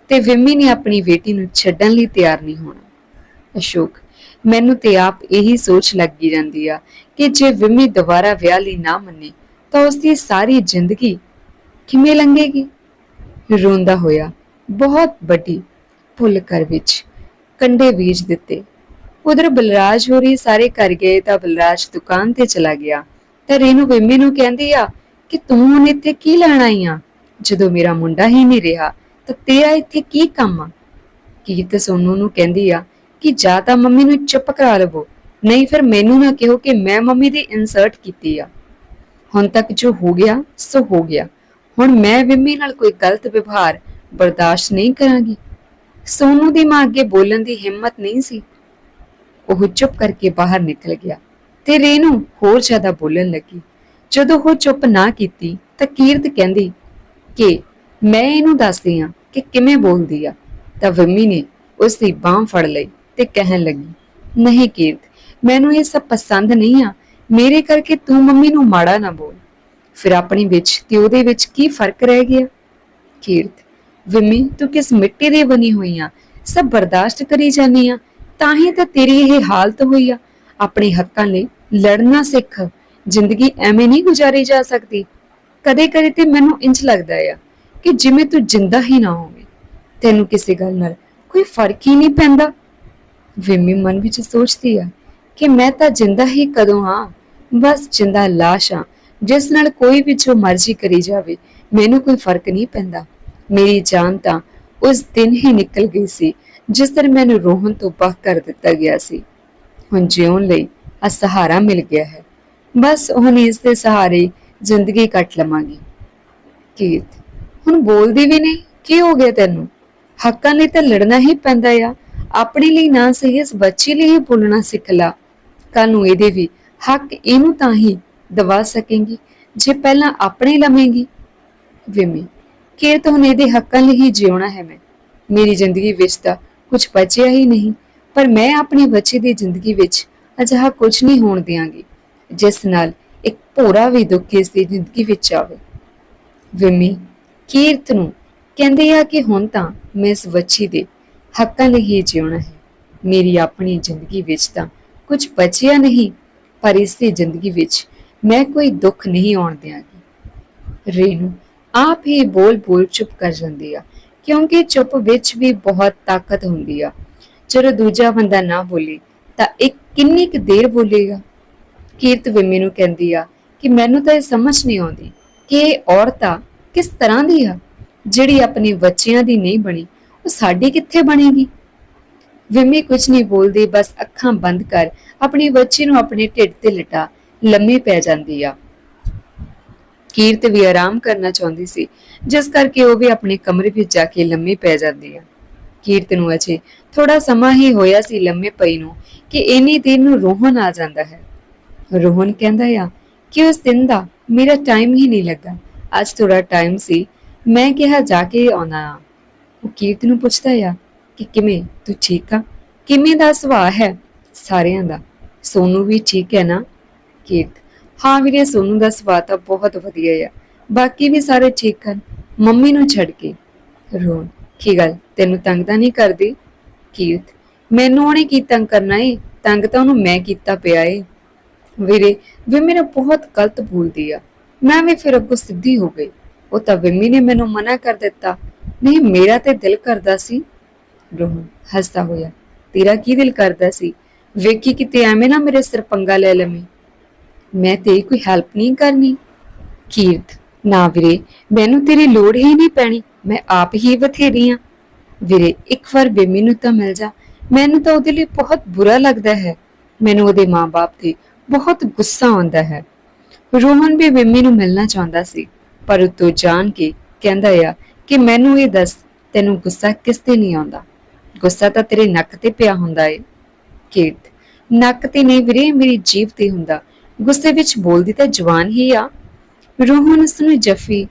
ਤੇ ਵਿਮੀ ਨੇ ਆਪਣੀ ਬੇਟੀ ਨੂੰ ਛੱਡਣ ਲਈ ਤਿਆਰ ਨਹੀਂ ਹੋਣਾ। ਅਸ਼ੋਕ, ਮੈਨੂੰ ਤੇ ਆਪ ਇਹੀ ਸੋਚ ਲੱਗੀ ਜਾਂਦੀ ਆ ਕਿ ਜੇ ਵਿਮੀ ਦੁਬਾਰਾ ਵਿਆਹ ਲਈ ਨਾ ਮੰਨੇ, ਤਾਂ ਉਸ ਦੀ ਸਾਰੀ ਜ਼ਿੰਦਗੀ ਕਿਵੇਂ ਲੰਘੇਗੀ? ਰੋਂਦਾ ਹੋਇਆ, ਬਹੁਤ ਵੱਡੀ ਭੁੱਲ ਕਰ ਵਿੱਚ ਕੰਡੇ ਬੀਜ ਦਿੱਤੇ। ਉਧਰ ਬਲਰਾਜ ਹੋਰੀ ਸਾਰੇ ਘਰ ਗਏ ਤਾਂ ਬਲਰਾਜ ਦੁਕਾਨ ਤੇ ਚਲਾ ਗਿਆ। ਤਾਂ ਰੇਨੂ ਵਿਮੀ ਨੂੰ ਕਹਿੰਦੀ ਆ ਕਿ ਤੂੰ ਹੁਣ ਇੱਥੇ ਕੀ ਲੈਣ ਆਈ ਆ? ਜਦੋਂ ਮੇਰਾ ਮੁੰਡਾ ਹੀ ਨਹੀਂ ਰਿਹਾ, ਤਾਂ ਤੇਰਾ ਇੱਥੇ ਕੀ ਕੰਮ ਆ? ਕੀਰਤ ਸੋਨੂ ਨੂੰ ਕਹਿੰਦੀ ਆ ਕਿ ਜਾਂ ਤਾਂ ਮੰਮੀ ਨੂੰ ਚੁੱਪ ਕਰਾ ਲਵੋ, ਨਹੀਂ ਫਿਰ ਮੈਨੂੰ ਨਾ ਕਹੋ ਕਿ ਮੈਂ ਮੰਮੀ ਦੀ ਇਨਸਰਟ ਕੀਤੀ ਆ। ਹੁਣ ਤੱਕ ਜੋ ਹੋ ਗਿਆ, ਸੋ ਹੋ ਗਿਆ। ਹੁਣ ਮੈਂ ਵਿਮੀ ਨਾਲ ਕੋਈ ਗਲਤ ਵਿਵਹਾਰ ਬਰਦਾਸ਼ਤ ਨਹੀਂ ਕਰਾਂਗੀ। ਸੋਨੂ ਦੀ ਮਾਂ ਅੱਗੇ ਬੋਲਣ ਦੀ ਹਿੰਮਤ ਨਹੀਂ ਸੀ। ਉਹ ਚੁੱਪ ਕਰਕੇ ਬਾਹਰ ਨਿਕਲ ਗਿਆ ਤੇ ਰੇਨੂ ਹੋਰ ਜ਼ਿਆਦਾ ਬੋਲਣ ਲੱਗੀ। ਜਦੋਂ ਉਹ ਚੁੱਪ ਨਾ ਕੀਤੀ ਤਾਂ ਕੀਰਤ ਕਹਿੰਦੀ, ਕਿ, ਮੈਂ ਇਹਨੂੰ ਦੱਸਦੀ ਆ ਕਿ ਕਿਵੇਂ ਬੋਲਦੀ ਆ। ਤਾਂ ਵਿਮੀ ਨੇ ਉਸ ਦੀ ਬਾਹ ਫੜ ਲਈ ਤੇ ਕਹਿਣ ਲੱਗੀ, ਨਹੀਂ ਕੀਰਤ, ਮੈਨੂੰ ਇਹ ਸਭ ਪਸੰਦ ਨਹੀਂ ਆ। ਮੇਰੇ ਕਰਕੇ ਤੂੰ ਮੰਮੀ ਨੂੰ ਮਾੜਾ ਨਾ ਬੋਲ। ਫਿਰ ਆਪਣੇ ਵਿੱਚ ਤੇ ਉਹਦੇ ਵਿੱਚ ਕੀ ਫ਼ਰਕ ਰਹਿ ਗਿਆ? ਕੀਰਤ, ਵਿਮੀ, ਤੂੰ ਕਿਸ ਮਿੱਟੀ ਦੇ ਬਣੀ ਹੋਈ ਆ? ਸਭ ਬਰਦਾਸ਼ਤ ਕਰੀ ਜਾਂਦੀ ਆ। ਤਾਂ ਹੀ ਤਾਂ ਤੇਰੀ ਇਹ ਹਾਲਤ ਹੋਈ ਆ। ਆਪਣੇ ਹੱਕਾਂ ਲਈ ਲੜਨਾ ਸਿੱਖ, ਜ਼ਿੰਦਗੀ ਐਵੇਂ ਨਹੀਂ ਗੁਜ਼ਾਰੀ ਜਾ ਸਕਦੀ। ਕਦੇ ਕਦੇ ਤੇ ਮੈਨੂੰ ਇੰਜ ਲੱਗਦਾ ਆ ਕਿ ਜਿਵੇਂ ਤੂੰ ਜਿੰਦਾ ਹੀ ਨਾ ਹੋਵੇਂ। ਤੈਨੂੰ ਕਿਸੇ ਗੱਲ ਨਾਲ ਕੋਈ ਫ਼ਰਕ ਹੀ ਨਹੀਂ ਪੈਂਦਾ। ਵਿਮੀ ਮਨ ਵਿੱਚ ਸੋਚਦੀ ਆ ਕਿ ਮੈਂ ਤਾਂ ਜਿੰਦਾ ਹੀ ਕਦੋਂ ਹਾਂ। ਬਸ ਜਿੰਦਾ ਲਾਸ਼ ਆ ਜਿਸ ਨਾਲ ਕੋਈ ਵੀ ਜੋ ਮਰਜ਼ੀ ਕਰੀ ਜਾਵੇ, ਮੈਨੂੰ ਕੋਈ ਫ਼ਰਕ ਨਹੀਂ ਪੈਂਦਾ। ਮੇਰੀ ਜਾਨ ਤਾਂ ਉਸ ਦਿਨ ਹੀ ਨਿਕਲ ਗਈ ਸੀ ਜਿਸ ਦਿਨ ਮੈਨੂੰ ਰੋਹਨ ਤੋਂ ਬਾਹ ਕਰ ਦਿੱਤਾ ਗਿਆ ਸੀ, ਹੁਣ ਜਿਉਣ ਲਈ ਆ ਸਹਾਰਾ ਮਿਲ ਗਿਆ ਹੈ। ਬਸ ਹੁਣ ਇਸ ਦੇ ਸਹਾਰੇ ਜ਼ਿੰਦਗੀ ਕੱਟ ਲਵਾਂਗੀ। ਕੀਰਤ, ਹੁਣ ਬੋਲਦੀ ਵੀ ਨਹੀਂ, ਕੀ ਹੋ ਗਿਆ ਤੈਨੂੰ? ਹੱਕਾਂ ਲਈ ਤਾਂ ਲੜਨਾ ਹੀ ਪੈਂਦਾ ਆ। ਆਪਣੇ ਲਈ ਨਾ ਸਹੀ, ਇਸ ਬੱਚੇ ਲਈ ਹੀ ਬੋਲਣਾ ਸਿੱਖ ਲਾ। ਕੱਲ ਨੂੰ ਇਹਦੇ ਵੀ ਹੱਕ ਇਹਨੂੰ ਤਾਂ ਹੀ ਦਵਾ ਸਕੇਂਗੀ, ਜੇ ਪਹਿਲਾਂ ਆਪਣੇ ਲਵੇਂਗੀ। ਵਿਮੀ, ਕੀਰਤ, ਹੁਣ ਇਹਦੇ ਹੱਕਾਂ ਲਈ ਹੀ ਜਿਉਣਾ ਹੈ ਮੈਂ। ਮੇਰੀ ਜ਼ਿੰਦਗੀ ਵਿੱਚ ਤਾਂ ਕੁਝ ਬਚਿਆ ਹੀ ਨਹੀਂ, ਪਰ ਮੈਂ ਆਪਣੀ ਬੱਚੇ ਦੀ ਜ਼ਿੰਦਗੀ ਵਿੱਚ ਅਜਿਹਾ ਕੁਝ ਨਹੀਂ ਹੋਣ ਦਿਆਂਗੀ, ਜਿਸ ਨਾਲ ਇੱਕ ਭੋਰਾ ਵੀ ਦੁੱਖ ਇਸ ਦੀ ਜ਼ਿੰਦਗੀ ਵਿੱਚ ਆਵੇ। ਵਿਮੀ, ਕੀਰਤ ਨੂੰ ਕਹਿੰਦੇ ਆ ਕਿ ਹੁਣ ਤਾਂ ਮੈਂ ਇਸ ਬੱਚੀ ਦੇ ਹੱਕਾਂ ਲਈ ਹੀ ਜਿਉਣਾ ਹੈ। ਮੇਰੀ ਆਪਣੀ ਜ਼ਿੰਦਗੀ ਵਿੱਚ ਤਾਂ ਕੁਝ ਬਚਿਆ ਨਹੀਂ, ਪਰ ਇਸ ਦੀ ਜ਼ਿੰਦਗੀ ਵਿੱਚ ਮੈਂ ਕੋਈ ਦੁੱਖ ਨਹੀਂ ਆਉਣ ਦਿਆਂਗੀ। ਰੇਨੂ ਆਪ ਹੀ ਬੋਲ ਬੋਲ ਚੁੱਪ ਕਰ ਜਾਂਦੀ ਆ। ਕਿਉਂਕਿ ਚੁੱਪ ਵਿੱਚ ਵੀ ਬਹੁਤ ਤਾਕਤ ਹੁੰਦੀ ਆ। ਜਦੋਂ ਦੂਜਾ ਬੰਦਾ ਨਾ ਬੋਲੇ, ਤਾਂ ਇੱਕ ਕਿੰਨੀ ਕੁ ਦੇਰ ਬੋਲੇਗਾ? ਕੀਰਤ ਵਿਮੀ ਨੂੰ ਕਹਿੰਦੀ ਆ ਕਿ ਮੈਨੂੰ ਤਾਂ ਇਹ ਸਮਝ ਨਹੀਂ ਆਉਂਦੀ ਕਿ ਇਹ ਔਰਤ ਆ, ਕਿਸ ਤਰ੍ਹਾਂ ਦੀ ਆ? ਜਿਹੜੀ ਆਪਣੇ ਬੱਚਿਆਂ ਦੀ ਨਹੀਂ ਬਣੀ, ਉਹ ਸਾਡੀ ਕਿੱਥੇ ਬਣੇਗੀ? ਵਿਮੀ ਕੁਝ ਨਹੀਂ ਬੋਲਦੀ, ਬਸ ਅੱਖਾਂ ਬੰਦ ਕਰ ਆਪਣੀ ਬੱਚੇ ਨੂੰ ਆਪਣੇ ਢਿੱਡ ਤੇ ਲਟਾ, ਲੰਮੀ ਪੈ ਜਾਂਦੀ ਆ। ਕੀਰਤ ਵੀ ਆਰਾਮ ਕਰਨਾ ਚਾਹੁੰਦੀ ਸੀ, ਜਿਸ ਕਰਕੇ ਉਹ ਵੀ ਆਪਣੇ ਕਮਰੇ ਵਿੱਚ ਜਾ ਕੇ ਲੰਮੀ ਪੈ ਜਾਂਦੀ ਆ। ਕੀਰਤ ਨੂੰ ਅਜੇ ਥੋੜਾ ਸਮਾਂ ਹੀ ਹੋਇਆ ਸੀ ਲੰਮੇ ਪਈ ਨੂੰ, ਕਿ ਇੰਨੀ ਦੇਰ ਨੂੰ ਰੋਹਨ ਆ ਜਾਂਦਾ ਹੈ। ਰੋਹਨ ਕਹਿੰਦਾ ਆ, ਕਿ ਉਸ ਦਿਨ ਦਾ ਮੇਰਾ ਟਾਈਮ ਹੀ ਨਹੀਂ ਲੱਗਾ। ਅੱਜ ਥੋੜਾ ਟਾਈਮ ਸੀ, ਮੈਂ ਕਿਹਾ ਜਾ ਕੇ ਆਉਣਾ ਆ। ਉਹ ਕੀਰਤ ਨੂੰ ਪੁੱਛਦਾ ਆ, ਕਿ ਕਿਵੇਂ, ਤੂੰ ਠੀਕ ਆ? ਕਿਵੇਂ ਦਾ ਸੁਭਾਅ ਹੈ ਸਾਰਿਆਂ ਦਾ? ਸੋਨੂ ਵੀ ਠੀਕ ਹੈ ਨਾ? ਕੀਰਤ ਹਾਂ ਵੀਰੇ, ਸੋਨੂੰ ਦਾ ਸੁਭਾਅ ਤਾਂ ਬਹੁਤ ਵਧੀਆ ਆ। ਬਾਕੀ ਵੀ ਸਾਰੇ ਠੀਕ ਹਨ। ਮੰਮੀ ਨੂੰ ਛੱਡ ਕੇ ਰੋਣ। ਕੀ ਗੱਲ? ਤੈਨੂੰ ਤੰਗ ਤਾਂ ਨਹੀਂ ਕਰਦੀ? ਕੀਰਤ, ਮੈਨੂੰ ਉਹਨੇ ਕੀ ਤੰਗ ਕਰਨਾ ਏ? ਤੰਗ ਤਾਂ ਉਹਨੂੰ ਮੈਂ ਕੀਤਾ ਪਿਆ ਏ। ਵੀਰੇ, ਵੀ ਮੈਨੂੰ ਬਹੁਤ ਗਲਤ ਬੋਲਦੀ ਆ। ਮੈਂ ਵੀ ਫਿਰ ਅੱਗੋਂ ਸਿੱਧੀ ਹੋ ਗਈ। ਉਹ ਤਾਂ ਵਿਮੀ ਨੇ ਮੈਨੂੰ ਮਨਾ ਕਰ ਦਿੱਤਾ। ਨਹੀਂ, ਮੇਰਾ ਤੇ ਦਿਲ ਕਰਦਾ ਸੀ। ਰੋਹਨ ਹੱਸਦਾ ਹੋਇਆ। ਤੇਰਾ ਕੀ ਦਿਲ ਕਰਦਾ ਸੀ? ਵੇਖੀ ਕਿਤੇ ਐਵੇਂ ਨਾ ਮੇਰੇ ਸਿਰ ਪੰਗਾ ਲੈ ਲਵੇਂ। ਮੈਂ ਤੇਰੀ ਕੋਈ ਹੈਲਪ ਨਹੀਂ ਕਰਨੀ। ਕੀਰਤ, ਨਾ ਵੀਰੇ, ਮੈਨੂੰ ਤੇਰੀ ਲੋੜ ਹੀ ਨਹੀਂ ਪੈਣੀ। ਮੈਂ ਆਪ ਹੀ ਬਥੇਰੀ ਆ। ਵੀਰੇ, ਇੱਕ ਵਾਰ ਬੇਮੀ ਨੂੰ ਤਾਂ ਮਿਲ ਜਾ। ਮੈਨੂੰ ਤਾਂ ਉਹਦੇ ਲਈ ਬਹੁਤ ਬੁਰਾ ਲੱਗਦਾ ਹੈ। ਮੈਨੂੰ ਉਹਦੇ ਮਾਂ-ਬਾਪ ਤੇ ਬਹੁਤ ਗੁੱਸਾ ਆਉਂਦਾ ਹੈ। ਰੋਹਨ ਵੀ ਬੇਮੀ ਨੂੰ ਮਿਲਣਾ ਚਾਹੁੰਦਾ ਸੀ, ਪਰ ਉਤੋਂ ਜਾਣ ਕੇ ਕਹਿੰਦਾ ਆ ਕਿ ਮੈਨੂੰ ਇਹ ਦੱਸ, ਤੈਨੂੰ ਗੁੱਸਾ ਕਿਸ ਤੇ ਨਹੀਂ ਆਉਂਦਾ? ਗੁੱਸਾ ਤਾਂ ਤੇਰੇ ਨੱਕ ਤੇ ਪਿਆ ਹੁੰਦਾ ਏ। ਕੀਰਤ, ਨੱਕ ਤੇ ਨਹੀਂ ਵੀਰੇ, ਮੇਰੀ ਜੀਭ ਤੇ ਹੁੰਦਾ। ਗੁੱਸੇ ਵਿੱਚ ਬੋਲਦੀ ਤਾਂ ਜਵਾਨ ਹੀ ਆ। ਰੂਹ ਉਸ ਨੂੰ ਜੱਫੀ।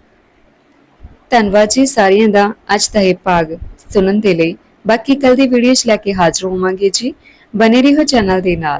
ਧੰਨਵਾਦ ਜੀ ਸਾਰਿਆਂ ਦਾ। ਅੱਜ ਦਾ ਇਹ ਭਾਗ ਸੁਣਨ ਦੇ ਲਈ ਬਾਕੀ ਕੱਲ ਦੀ ਵੀਡੀਓ 'ਚ ਲੈ ਕੇ ਹਾਜ਼ਰ ਹੋਵਾਂਗੇ ਜੀ। ਬਨੇ ਰਹੋ ਚੈਨਲ ਦੇ ਨਾਲ।